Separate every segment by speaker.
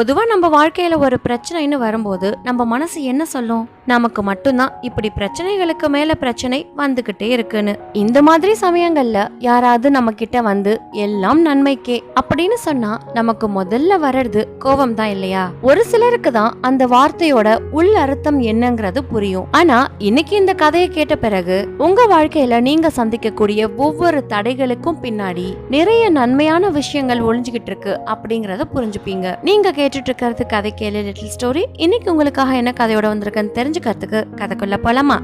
Speaker 1: பொதுவாக நம்ம வாழ்க்கையில் ஒரு பிரச்சனைன்னு வரும்போது நம்ம மனசு என்ன சொல்லும்? நமக்கு மட்டும்தான் இப்படி பிரச்சனைகளுக்கு மேல பிரச்சனை வந்துகிட்டே இருக்குன்னு. இந்த மாதிரி சமயங்கள்ல யாராவது நம்ம கிட்ட வந்து எல்லாம் நன்மைக்கே அப்படின்னு சொன்னா நமக்கு முதல்ல வர்றது கோபம் தான் இல்லையா? ஒரு சிலருக்கு தான் அந்த வார்த்தையோட உள் அர்த்தம் என்னங்கிறது புரியும். ஆனா இன்னைக்கு இந்த கதையை கேட்ட பிறகு உங்க வாழ்க்கையில நீங்க சந்திக்கக்கூடிய ஒவ்வொரு தடைகளுக்கும் பின்னாடி நிறைய நன்மையான விஷயங்கள் ஒளிஞ்சுகிட்டு இருக்கு அப்படிங்கறத புரிஞ்சுப்பீங்க. நீங்க கேட்டுட்டு இருக்கிறது கதை கேளு லிட்டில் ஸ்டோரி இன்னைக்கு உங்களுக்காக என்ன கதையோட வந்திருக்குன்னு தெரிஞ்சுக்கிறதுக்கு கதைக்குள்ள போலாமா?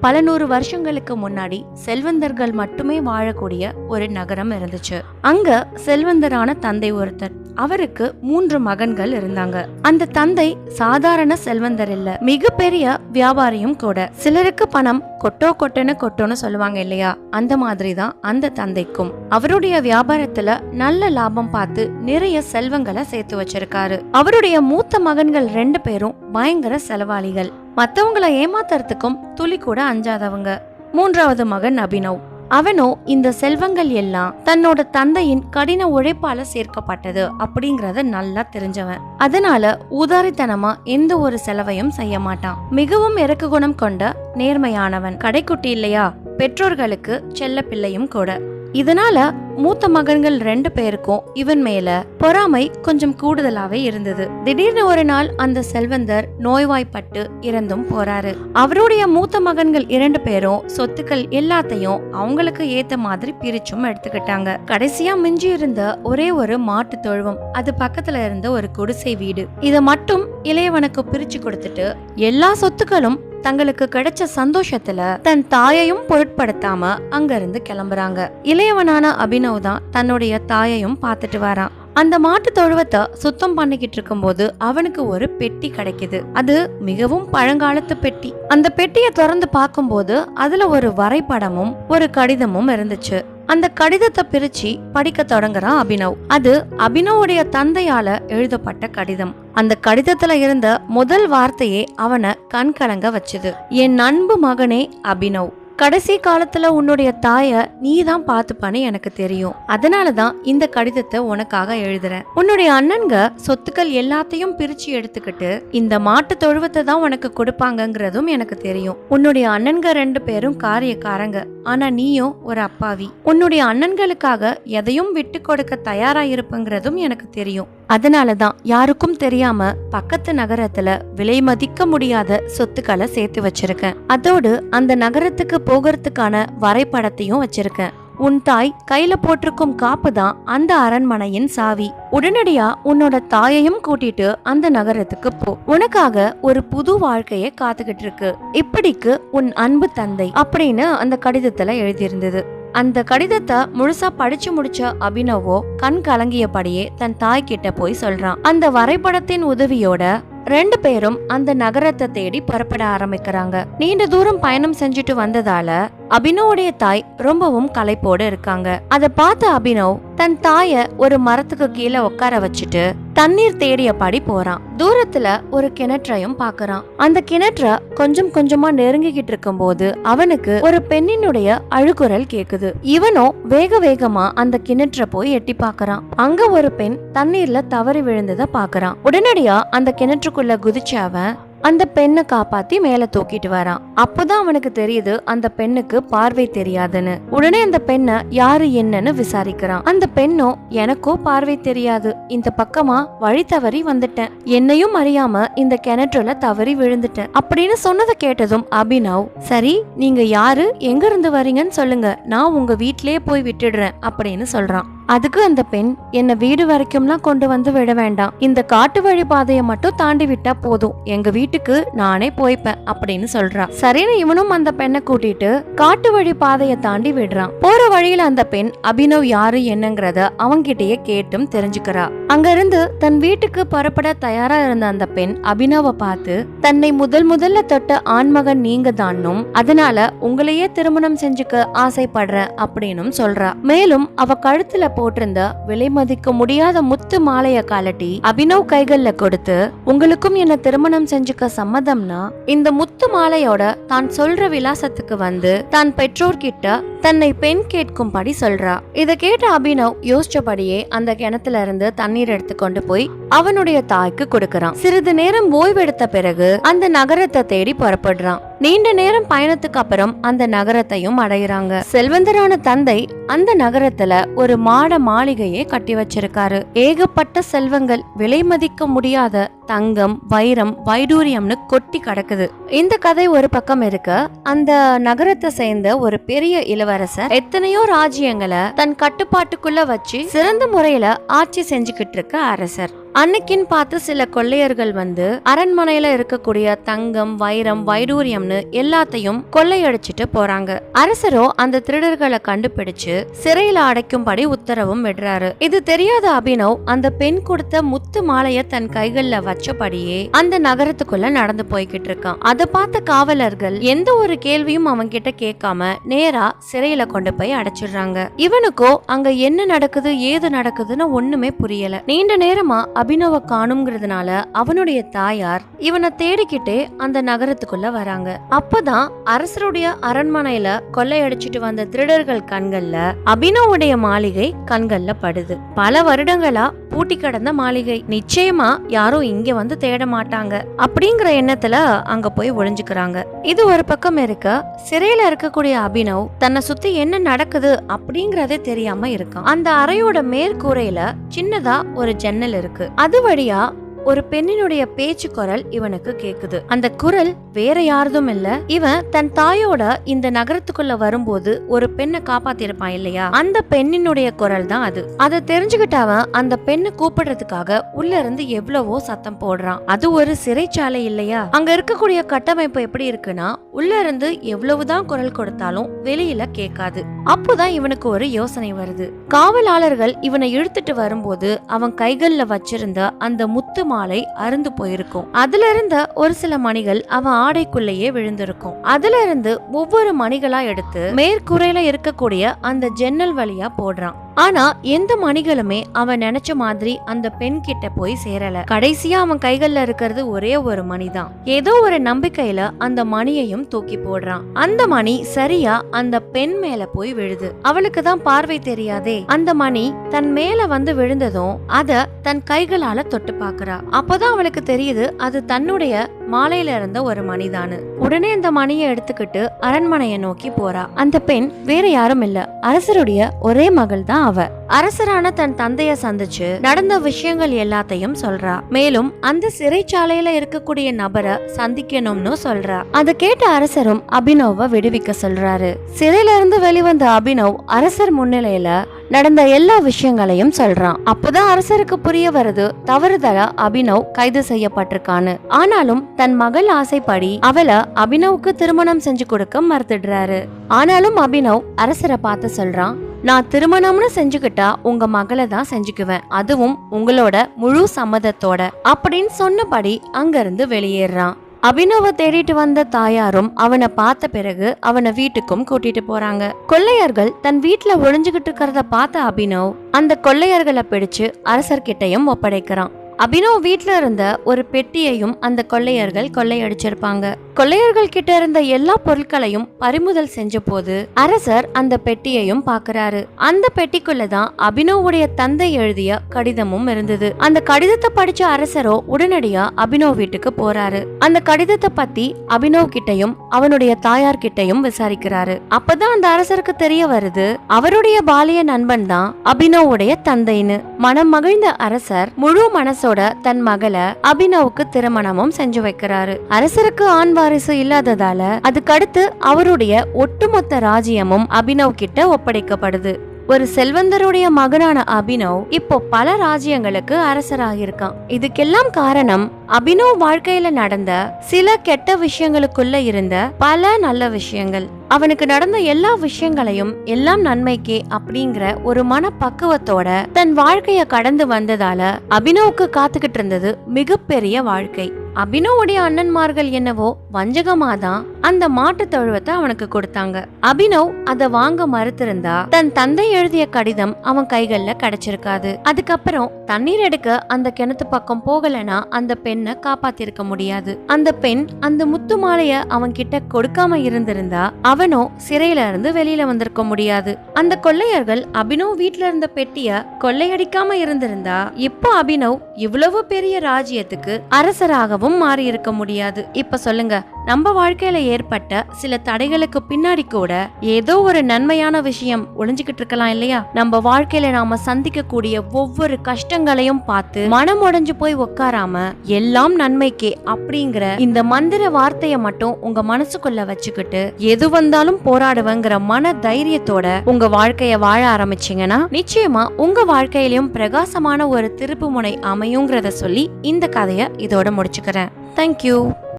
Speaker 1: பல நூறு வருஷங்களுக்கு முன்னாடி செல்வந்தர்கள் மட்டுமே வாழக்கூடிய ஒரு நகரம் இருந்துச்சு. அங்க செல்வந்தரான தந்தை ஒருத்தர். அவருக்கு மூன்று மகன்கள் இருந்தாங்க. அந்த தந்தை சாதாரண செல்வந்தர் இல்ல. மிகப்பெரிய வியாபாரியும் கூட. சிலருக்கு பணம் கொட்டோ கொட்டன்னு கொட்டோன்னு சொல்லுவாங்க இல்லையா? அந்த மாதிரி தான் அந்த தந்தைக்கும். அவருடைய வியாபாரத்துல நல்ல லாபம் பார்த்து நிறைய செல்வங்களை சேர்த்து வச்சிருக்காரு. அவருடைய மூத்த மகன்கள் ரெண்டு பேரும் பயங்கர செலவாளிகள். மற்றவங்களை ஏமாத்துறதுக்கும் துளி கூட அஞ்சாதவங்க. மூன்றாவது மகன் அபினவ். அவனோ இந்த செல்வங்கள் எல்லாம் தன்னோட தந்தையின் கடின உழைப்பால சேர்க்கப்பட்டது அப்படிங்கறத நல்லா தெரிஞ்சவன். அதனால உதாரித்தனமா எந்த ஒரு செலவையும் செய்ய மாட்டான். மிகவும் இறக்கு குணம் கொண்ட நேர்மையானவன். கடைக்குட்டி இல்லையா? பெற்றோர்களுக்கு செல்ல பிள்ளையும் கூட. இதனால மூத்த மகன்கள் ரெண்டு பேருக்கும் இவன் மேல பொறாமை கொஞ்சம் கூடுதலாவே இருந்தது. திடீர்னு ஒரு நாள் அந்த செல்வந்தர் நோய்வாய்ப்பட்டு இறந்தும் போறாரு. அவருடைய மூத்த மகன்கள் இரண்டு பேரும் சொத்துக்கள் எல்லாத்தையும் அவங்களுக்கு ஏத்த மாதிரி பிரிச்சும் எடுத்துக்கிட்டாங்க. கடைசியா மிஞ்சி இருந்த ஒரே ஒரு மாட்டு தொழுவம். அது பக்கத்துல இருந்த ஒரு குடிசை வீடு. இத மட்டும் இளையவனுக்கு பிரிச்சு கொடுத்துட்டு எல்லா சொத்துக்களும் தங்களுக்கு கிடைச்ச சந்தோஷத்துல தன் தாயையும் பொருட்படுத்தாம அங்கிருந்து கிளம்புறாங்க. இளையவனான அபினவ் தான் தன்னுடைய தாயையும் பார்த்துட்டு வரான். அந்த மாட்டு தொழுவத்தை சுத்தம் பண்ணிக்கிட்டு இருக்கும்போது அவனுக்கு ஒரு பெட்டி கிடைக்குது. அது மிகவும் பழங்காலத்து பெட்டி. அந்த பெட்டியை திறந்து பார்க்கும்போது அதுல ஒரு வரைபடமும் ஒரு கடிதமும் இருந்துச்சு. அந்த கடிதத்தை பிரிச்சு படிக்க தொடங்குறான் அபினவ். அது அபினவுடைய தந்தையால எழுதப்பட்ட கடிதம். அந்த கடிதத்துல இருந்த முதல் வார்த்தையே அவனை கண்கலங்க வச்சது வச்சுது. என் அன்பு மகனே அபினவ். கடைசி காலத்துல உன்னுடைய தாய நீ தான் பார்த்துப்பான்னு எனக்கு தெரியும். அதனால தான் இந்த கடிதத்தை உனக்காக எழுதுறேன். உன்னுடைய அண்ணன்க சொத்துக்கள் எல்லாத்தையும் பிரிச்சு எடுத்துக்கிட்டு இந்த மாட்டு தொழுவத்தை தான் உனக்கு கொடுப்பாங்கங்கிறதும் எனக்கு தெரியும். உன்னுடைய அண்ணன்க ரெண்டு பேரும் காரியக்காரங்க. ஆனா நீயும் ஒரு அப்பாவி. உன்னுடைய அண்ணன்களுக்காக எதையும் விட்டு கொடுக்க தயாரா இருப்புங்கிறதும் எனக்கு தெரியும். அதனால தான் யாருக்கும் தெரியாம பக்கத்து நகரத்துல விலை மதிக்க முடியாத சொத்துக்களை சேர்த்து வச்சிருக்கேன். அதோடு அந்த நகரத்துக்கு போகிறதுக்கான வரைபடத்தையும் வச்சிருக்கேன். உன் தாய் கையில போட்டிருக்கும் காப்பு தான் அந்த அரண்மனையின் சாவி. உடனடியா உன்னோட தாயையும் கூட்டிட்டு அந்த நகரத்துக்கு போ. உனக்காக ஒரு புது வாழ்க்கைய காத்துக்கிட்டு இருக்கு. இப்படிக்கு உன் அன்பு தந்தை அப்படின்னு அந்த கடிதத்துல எழுதியிருந்தது. அந்த கடிதத்தை முழுசா படிச்சு முடிச்ச அபினவோ கண் கலங்கியபடியே தன் தாய் கிட்ட போய் சொல்றான். அந்த வரைபடத்தின் உதவியோட ரெண்டு பேரும் அந்த நகரத்தை தேடி புறப்பட ஆரம்பிக்கிறாங்க. நீண்ட தூரம் பயணம் செஞ்சுட்டு வந்ததால அபினவுடைய தாய் ரொம்பவும் களைப்போடு இருக்காங்க. அதை பார்த்த அபினவ் தன் தாய ஒரு மரத்துக்கு கீழே உட்கார வச்சுட்டு தண்ணீர் தேடியபடி போறான். தூரத்துல ஒரு கிணற்றையும் பாக்குறான் அந்த கிணற்ற கொஞ்சம் கொஞ்சமா நெருங்கிக்கிட்டு இருக்கும்போது அவனுக்கு ஒரு பெண்ணினுடைய அழுகுரல் கேக்குது. இவனும் வேக வேகமா அந்த கிணற்ற போய் எட்டி பாக்குறான் அங்க ஒரு பெண் தண்ணீர்ல தவறி விழுந்ததை பாக்குறான் உடனடியா அந்த கிணற்றுக்குள்ள குதிச்ச அவன் அந்த பெண்ணை காப்பாத்தி மேல தூக்கிட்டு வரான். அப்பதான் அவனுக்கு தெரியுது அந்த பெண்ணுக்கு பார்வை தெரியாதுன்னு. உடனே அந்த பெண்ணை யாரு என்னன்னு விசாரிக்கிறான். அந்த பெண்ணும் எனக்கோ பார்வை தெரியாது. இந்த பக்கமா வழி தவறி வந்துட்டேன். என்னையும் அறியாம இந்த கிணற்றுல தவறி விழுந்துட்டேன். அப்படின்னு சொன்னதை கேட்டதும் அபினவ் சரி நீங்க யாரு? எங்க இருந்து வரீங்கன்னு சொல்லுங்க. நான் உங்க வீட்லயே போய் விட்டுடுறேன். அப்படின்னு சொல்றான். அதுக்கு அந்த பெண் என்ன வீடு வரைக்கும்லாம் கொண்டு வந்து விட வேண்டாம். இந்த காட்டு வழி பாதையை மட்டும் தாண்டி விட்டா போதும். எங்க வீட்டுக்கு நானே போய்ப்பேன் அப்படின்னு சொல்றான் சரின்னு இவனும் அந்த பெண்ணை கூட்டிட்டு காட்டு வழி பாதையை தாண்டி விடுறான். போற வழியில அந்த பெண் அபினவ் யாரு என்னங்கறத அவங்கிட்டயே கேட்டும் தெரிஞ்சுக்கிறா. அங்க இருந்து தன் வீட்டுக்கு புறப்பட தயாரா இருந்த அந்த பெண் அபினவ பார்த்து தன்னை முதல் முதல்ல தொட்ட ஆண்மகன் நீங்க தானும் அதனால உங்களையே திருமணம் செஞ்சுக்க ஆசைப்படுறேன் அப்படின்னும் சொல்றா. மேலும் அவ கழுத்துல போட்டிருந்த விலை மதிக்க முடியாத முத்து மாலைய கலட்டி அபினவ் கைகள்ல கொடுத்து உங்களுக்கும் என்ன திருமணம் செஞ்சுக்க சம்மதம்னா? இந்த முத்து மாலையோட தான் சொல்ற விலாசத்துக்கு வந்து தான் பெற்றோர்கிட்ட தன்னை பெண் கேட்கும்படி சொல்றா. இத கேட்ட அபினவ் யோசிச்சபடியே அந்த கிணத்துல இருந்து தண்ணீர் எடுத்து கொண்டு போய் அவனுடைய தாய்க்கு கொடுக்கறான். சிறிது நேரம் ஓய்வெடுத்த பிறகு அந்த நகரத்தை தேடி புறப்படுறான். நீண்ட நேரம் பயணத்துக்கு அப்புறம் அந்த நகரத்தையும் அடையிறாங்க. செல்வந்தரான தந்தை அந்த நகரத்துல ஒரு மாட மாளிகையை கட்டி வச்சிருக்காரு. ஏகப்பட்ட செல்வங்கள் விலை மதிக்க முடியாத தங்கம் வைரம் வைடூரியம்னு கொட்டி கிடக்குது. இந்த கதை ஒரு பக்கம் இருக்க அந்த நகரத்தை சேர்ந்த ஒரு பெரிய இளவரசர் எத்தனையோ ராஜ்யங்களை தன் கட்டுப்பாட்டுக்குள்ள வச்சு சிறந்த முறையில ஆட்சி செஞ்சுக்கிட்டு இருக்க அரசர். அன்னைக்குன்னு பார்த்து சில கொள்ளையர்கள் வந்து அரண்மனையில இருக்கக்கூடிய தங்கம் வைரம் வைடூரியம்னு எல்லாத்தையும் கொள்ளையடிச்சிட்டு போறாங்க. அரசரோ அந்த திருடர்களை கண்டுபிடிச்சு சிறையில அடைக்கும்படி உத்தரவும் விடுறாரு. இது தெரியாத அபினவ் அந்த பெண் கொடுத்த முத்து மாலைய தன் கைகள்ல வச்சபடியே அந்த நகரத்துக்குள்ள நடந்து போய்கிட்டு இருக்கான். அதை பார்த்த காவலர்கள் எந்த ஒரு கேள்வியும் அவன் கிட்ட கேட்காம நேரா சிறையில கொண்டு போய் அடைச்சிடுறாங்க. இவனுக்கோ அங்க என்ன நடக்குது ஏது நடக்குதுன்னு ஒண்ணுமே புரியல. நீண்ட நேரமா அபினவ காணுங்கிறதுனால அவனுடைய தாயார் இவனை தேடிக்கிட்டே அந்த நகரத்துக்குள்ள வராங்க. அப்பதான் அரசருடைய அரண்மனையில கொள்ளையடிச்சிட்டு வந்த திருடர்கள் கண்கள்ல அபினவுடைய மாளிகை கண்கள்ல படுது. பல வருடங்களா பூட்டி கடந்த மாளிகை. நிச்சயமா யாரும் இங்க வந்து தேட மாட்டாங்க. அப்படிங்கிற எண்ணத்துல அங்க போய் ஒழிஞ்சுக்கிறாங்க இது ஒரு பக்கம் இருக்க சிறையில இருக்கக்கூடிய அபினவ் தன்னை சுத்தி என்ன நடக்குது அப்படிங்கறதே தெரியாம இருக்கான். அந்த அறையோட மேற்கூரையில சின்னதா ஒரு ஜன்னல் இருக்கு. அது வழியா ஒரு பெண்ணினுடைய பேச்சு குரல் இவனுக்கு கேக்குது. அந்த குரல் வேற யாரதும் இல்ல. இவன் தன் தாயோட இந்த நகரத்துக்குள்ள வரும்போது ஒரு பெண்ணை காப்பாத்திருப்பான் இல்லையா? அந்த பெண்ணினுடைய குரல் தான் அது. அதை தெரிஞ்சுக்கிட்ட அவன் அந்த பெண்ணை கூப்பிடுறதுக்காக உள்ள இருந்து எவ்வளவோ சத்தம் போடுறான். அது ஒரு சிறைச்சாலை இல்லையா? அங்க இருக்கக்கூடிய கட்டமைப்பு எப்படி இருக்குன்னா உள்ள இருந்து எவ்வளவுதான் குரல் கொடுத்தாலும் வெளியில கேட்காது. அப்போதான் இவனுக்கு ஒரு யோசனை வருது. காவலாளர்கள் இவனை இழுத்துட்டு வரும்போது அவன் கைகள்ல வச்சிருந்த அந்த முத்து மாலை அருந்து போயிருக்கும். அதுல இருந்த ஒரு சில மணிகள் அவன் ஆடைக்குள்ளேயே விழுந்திருக்கும். அதுல இருந்து ஒவ்வொரு மணிகளா எடுத்து மேற்கூரையில இருக்கக்கூடிய அந்த ஜன்னல் வழியா போடுறான். ஆனா எந்த மணிகளுமே அவன் நினைச்ச மாதிரி அந்த பெண் கிட்ட போய் சேரல. கடைசியா அவன் கைகள்ல இருக்கிறது ஒரே ஒரு மணி தான் ஏதோ ஒரு நம்பிக்கையில அந்த மணியையும் தூக்கி போடுறான். அந்த மணி சரியா அந்த பெண் மேல போய் விழுது. அவளுக்கு தான் பார்வை தெரியாதே. அந்த மணி தன் மேல வந்து விழுந்ததும் அத தன் கைகளால தொட்டு பாக்குறா. அப்பதான் அவளுக்கு தெரியுது அது தன்னுடைய மாலையில இருந்த ஒரு மணிதானு உடனே அந்த மணியை எடுத்துக்கிட்டு அரண்மனையை நோக்கி போறா. அந்த பெண் வேற யாரும் இல்ல. அரசருடைய ஒரே மகள் தான் அவ. அரசரான தன் தந்தைய சந்திச்சு நடந்த விஷயங்கள் எல்லாத்தையும் சொல்றா. மேலும் அந்த சிறைச்சாலையில இருக்கக்கூடிய நபரை சந்திக்கணும்னு சொல்றா. அதை கேட்ட அரசரும் அபினவ விடுவிக்க சொல்றாரு. சிறையில இருந்து வெளிவந்த அபினவ் அரசர் முன்னிலையில நடந்த எல்லா விஷயங்களையும் சொல்றான். அப்பதான் அரசருக்கு புரிய வருது தவறுதலா அபினவ் கைது செய்யப்பட்டிருக்கான்னு. ஆனாலும் தன் மகள் ஆசைப்படி அவளை அபினவுக்கு திருமணம் செஞ்சு கொடுக்க மறுத்துடுறாரு. ஆனாலும் அபினவ் அரசரை பார்த்து சொல்றான் நான் திருமணம்னு செஞ்சுக்கிட்டா உங்க மகளை தான் செஞ்சுக்குவேன். அதுவும் உங்களோட முழு சம்மதத்தோட. அப்படின்னு சொன்னபடி அங்கிருந்து வெளியேறான். அபினவை தேடிட்டு வந்த தாயாரும் அவனை பார்த்த பிறகு அவனை வீட்டுக்கும் கூட்டிட்டு போறாங்க. கொள்ளையர்கள் தன் வீட்டுல ஒளிஞ்சுகிட்டு இருக்கிறத பார்த்த அபினவ் அந்த கொள்ளையர்களை பிடிச்சு அரசர்கிட்டயும் ஒப்படைக்கிறான். அபினவ் வீட்டில் இருந்த ஒரு பெட்டியையும் அந்த கொள்ளையர்கள் கொள்ளையடிச்சிருப்பாங்க. கொள்ளையர்கள் கிட்ட இருந்த எல்லா பொருட்களையும் பறிமுதல் செஞ்ச போது அரசர் அந்த பெட்டியையும் பாக்குறாரு. அந்த பெட்டிக்குள்ள தான் அபினோவுடைய தந்தை எழுதிய கடிதமும் இருந்தது. அந்த கடிதத்தை படிச்ச அரசரோ உடனடியா அபினவ் வீட்டுக்கு போறாரு. அந்த கடிதத்தை பத்தி அபினவ் கிட்டயும் அவனுடைய தாயார் கிட்டையும் விசாரிக்கிறாரு. அப்பதான் அந்த அரசருக்கு தெரிய வருது அவருடைய பாலிய நண்பன் தான் அபினோவுடைய தந்தைன்னு. மனம் மகிழ்ந்த அரசர் முழு மனசு அரசோட தன் மகளை அபினவுக்கு திருமணமும் செஞ்சு வைக்கிறாரு. அரசருக்கு ஆண் வாரிசு இல்லாததால அதுக்கடுத்து அவருடைய ஒட்டுமொத்த ராஜ்யமும் அபினவ் கிட்ட ஒப்படைக்கப்படுது. ஒரு செல்வந்தருடைய மகனான அபினவ் இப்போ பல ராஜ்யங்களுக்கு அரசராகிருக்கான் இதுக்கெல்லாம் காரணம் அபினவ் வாழ்க்கையில நடந்த சில கெட்ட விஷயங்களுக்குள்ள இருந்த பல நல்ல விஷயங்கள். அவனுக்கு நடந்த எல்லா விஷயங்களையும் எல்லாம் நன்மைக்கே அப்படிங்கிற ஒரு மனப்பக்குவத்தோட தன் வாழ்க்கைய கடந்து வந்ததால அபினவுக்கு காத்துக்கிட்டு இருந்தது மிகப்பெரிய வாழ்க்கை. அபினவுடைய அண்ணன்மார்கள் என்னவோ வஞ்சகமா தான் அந்த மாட்டு தொழுவத்தை அவனுக்கு கொடுத்தாங்க. அபினவ் அதை வாங்க மறுத்திருந்தா தன் தந்தை எழுதிய கடிதம் அவன் கைகள்ல கிடைச்சிருக்காது. அதுக்கப்புறம் தண்ணீர் எடுக்க அந்த கிணத்து பக்கம் போகலனா அந்த பெண்ணை காப்பாத்திருக்க முடியாது. அந்த பெண் அந்த முத்து மாலைய அவன் கிட்ட கொடுக்காம இருந்திருந்தா அவனோ சிறையில இருந்து வெளியில வந்திருக்க முடியாது. அந்த கொள்ளையர்கள் அபினவ் வீட்டுல இருந்த பெட்டிய கொள்ளையடிக்காம இருந்திருந்தா இப்போ அபினவ் இவ்வளவு பெரிய ராஜ்யத்துக்கு அரசராகவும் மாறி மாறியிருக்க முடியாது. இப்ப சொல்லுங்க நம்ம வாழ்க்கையில ஏற்பட்ட சில தடைகளுக்கு பின்னாடி கூட ஏதோ ஒரு நன்மையான விஷயம் ஒளிஞ்சுக்கிட்டு இருக்கலாம் இல்லையா? நம்ம வாழ்க்கையில நாம சந்திக்கக்கூடிய ஒவ்வொரு கஷ்டங்களையும் பார்த்து மனம் உடைஞ்சு போய் உட்காராம எல்லாம் நன்மைக்கே அப்படிங்கிற இந்த மந்திர வார்த்தையை மட்டும் உங்க மனசுக்குள்ள வச்சுக்கிட்டு எது வந்தாலும் போராடுவேங்கிற மன தைரியத்தோட உங்க வாழ்க்கைய வாழ ஆரம்பிச்சீங்கன்னா நிச்சயமா உங்க வாழ்க்கையிலும் பிரகாசமான ஒரு திருப்பு முனை அமையுங்கிறத சொல்லி இந்த கதையை இதோட முடிச்சுக்கிறேன். தேங்க்யூ